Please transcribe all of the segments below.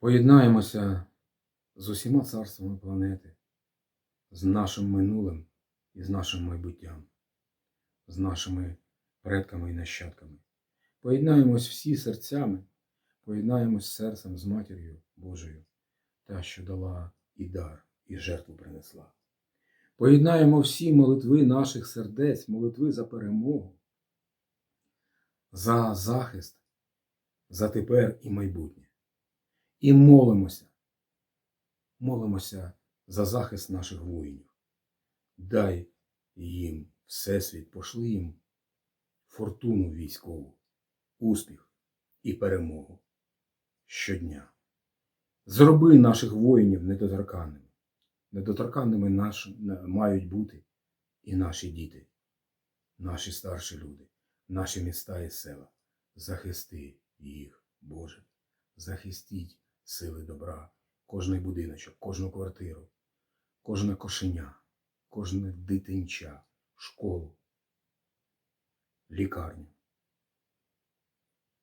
Поєднаємося з усіма царствами планети, з нашим минулим і з нашим майбуттям, з нашими предками і нащадками. Поєднаємось всі серцями, поєднаємось серцем з Матір'ю Божою, та, що дала і дар, і жертву принесла. Поєднаємо всі молитви наших сердець, молитви за перемогу, за захист, за тепер і майбутнє. І молимося, молимося за захист наших воїнів. Дай їм Всесвіт, пошли їм фортуну військову, успіх і перемогу щодня. Зроби наших воїнів недоторканними. Недоторканними наш, мають бути і наші діти, наші старші люди, наші міста і села. Захисти їх, Боже, захистіть сили добра, кожний будиночок, кожну квартиру, кожне кошеня, кожне дитинча, школу, лікарню.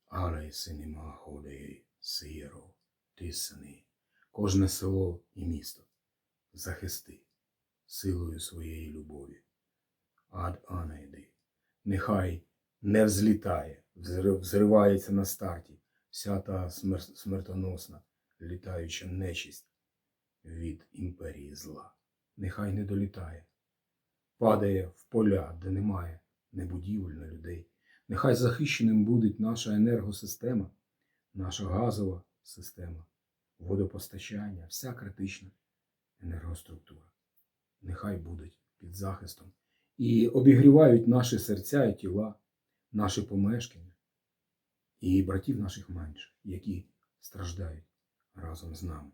Але синима ходей, сиєро, тисани, кожне село і місто захисти силою своєї любові. Ад анайди, нехай не взлітає, взри- взривається на старті вся та смер- смертоносна, літаюча нечисть від імперії зла. Нехай не долітає, падає в поля, де немає не будівель, не людей. Нехай захищеним буде наша енергосистема, наша газова система, водопостачання, вся критична енергоструктура. Нехай будуть під захистом і обігрівають наші серця і тіла, наші помешкання і братів наших менших, які страждають разом з нами.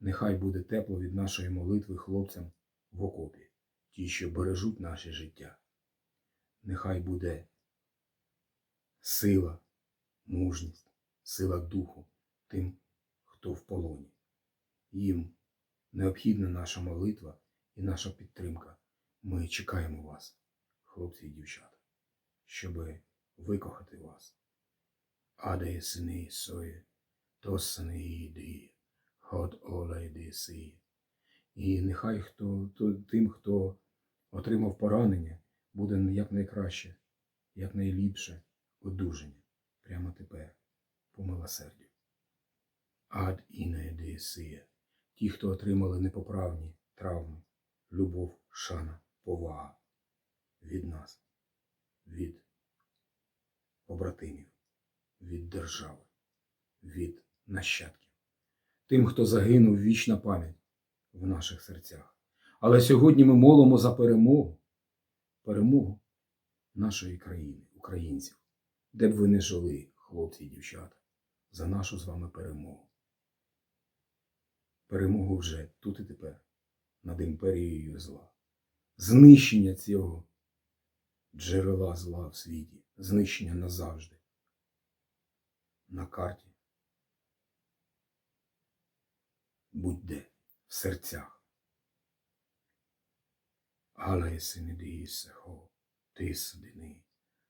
Нехай буде тепло від нашої молитви хлопцям в окопі, ті, що бережуть наше життя. Нехай буде сила, мужність, сила духу тим, хто в полоні. Їм необхідна наша молитва і наша підтримка. Ми чекаємо вас, хлопці і дівчата, щоб викохати вас. Аде сини сої, іди, ход ола йди си. І нехай хто, то, тим, хто отримав поранення, буде якнайкраще, якнайліпше одужання прямо тепер, по милосердю. Ад і не ті, хто отримали непоправні травми, любов, шана, повага від нас, від побратимів, від держави, від нащадків, тим, хто загинув вічна пам'ять в наших серцях. Але сьогодні ми молимо за перемогу, перемогу нашої країни, українців, де б ви не жили, хлопці і дівчата, за нашу з вами перемогу перемогу вже тут і тепер над імперією зла. Знищення цього джерела зла в світі, знищення назавжди. На карті. Будь-де, в серцях. Але не дійся, хо, ти сидини,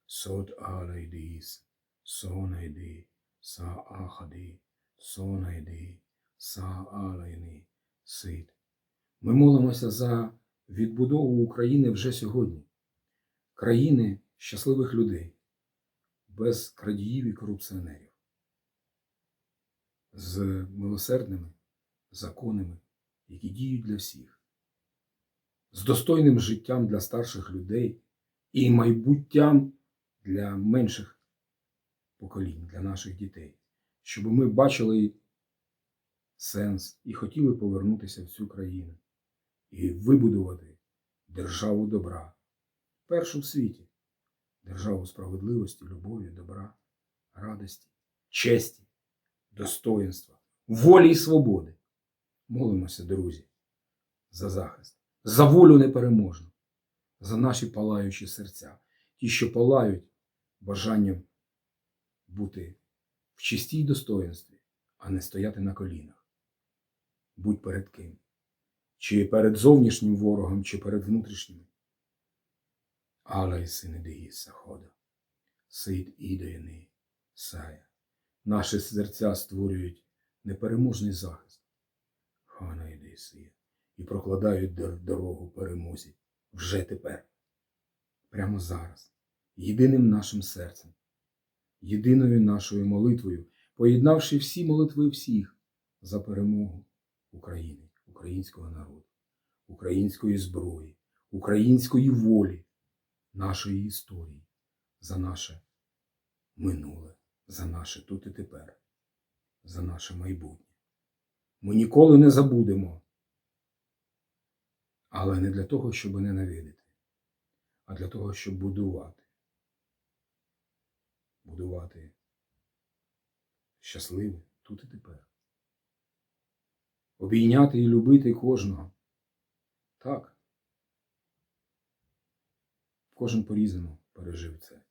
сот але йдись, сон йди, са ахади, сон йди, Саалайний Сид. Ми молимося за відбудову України вже сьогодні, країни щасливих людей, без крадіїв і корупціонерів, з милосердними законами, які діють для всіх, з достойним життям для старших людей і майбуттям для менших поколінь, для наших дітей, щоб ми бачили сенс і хотіли повернутися в цю країну і вибудувати державу добра, першу в світі, державу справедливості, любові, добра, радості, честі, достоїнства, волі і свободи. Молимося, друзі, за захист, за волю непереможну, за наші палаючі серця, ті, що палають бажанням бути в чистій достоїнстві, а не стояти на колінах будь перед ким. Чи перед зовнішнім ворогом, чи перед внутрішнім. Але й сини дегіса хода, сид ідеяни сая. Наші серця створюють непереможний захист. Хана сиє, і прокладають дорогу перемозі. Вже тепер, прямо зараз, єдиним нашим серцем, єдиною нашою молитвою, поєднавши всі молитви всіх за перемогу України, українського народу, української зброї, української волі, нашої історії, за наше минуле, за наше тут і тепер, за наше майбутнє. Ми ніколи не забудемо, але не для того, щоб ненавидити, а для того, щоб будувати. Будувати щасливе тут і тепер. Обійняти і любити кожного. Так. Кожен по-різному пережив це.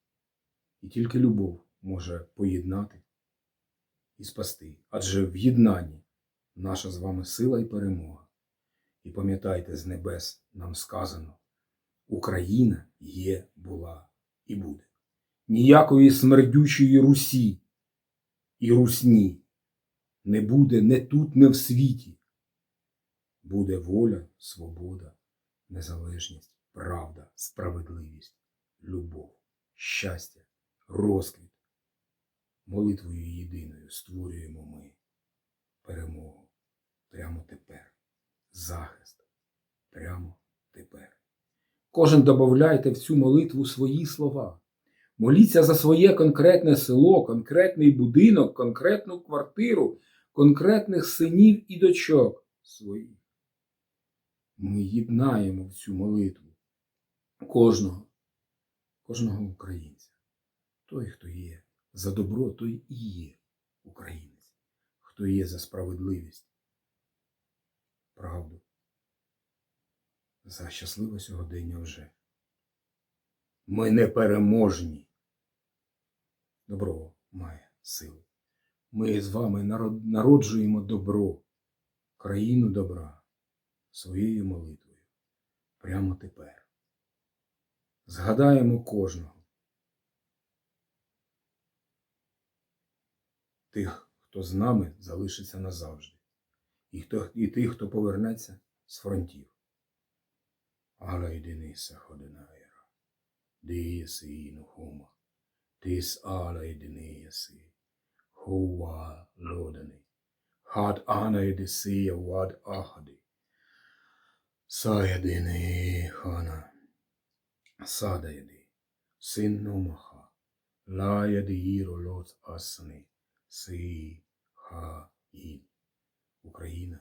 І тільки любов може поєднати і спасти. Адже в єднанні наша з вами сила і перемога. І пам'ятайте, з небес нам сказано: Україна є, була і буде. Ніякої смердючої Русі і русні не буде не тут, не в світі. Буде воля, свобода, незалежність, правда, справедливість, любов, щастя, розквіт. Молитвою єдиною створюємо ми перемогу прямо тепер, захист прямо тепер. Кожен добавляйте в цю молитву свої слова. Моліться за своє конкретне село, конкретний будинок, конкретну квартиру, конкретних синів і дочок своїх. Ми єднаємо в цю молитву кожного, кожного українця. Той, хто є за добро, той і є українець, хто є за справедливість, правду, за щасливе сьогодення вже. Ми непереможні. Добро має силу. Ми з вами народжуємо добро, країну добра своєю молитвою прямо тепер. Згадаємо кожного. Тих, хто з нами залишиться назавжди, і, хто, і тих, хто повернеться з фронтів. Але єдиниця ходинаєра, дієси інухума, тис але єдиниєси, хова лодани, хат ана єдисія вад ахади, Саєдини хана, садаєди, син номаха, лаяди їро лот асани, си ха. Україна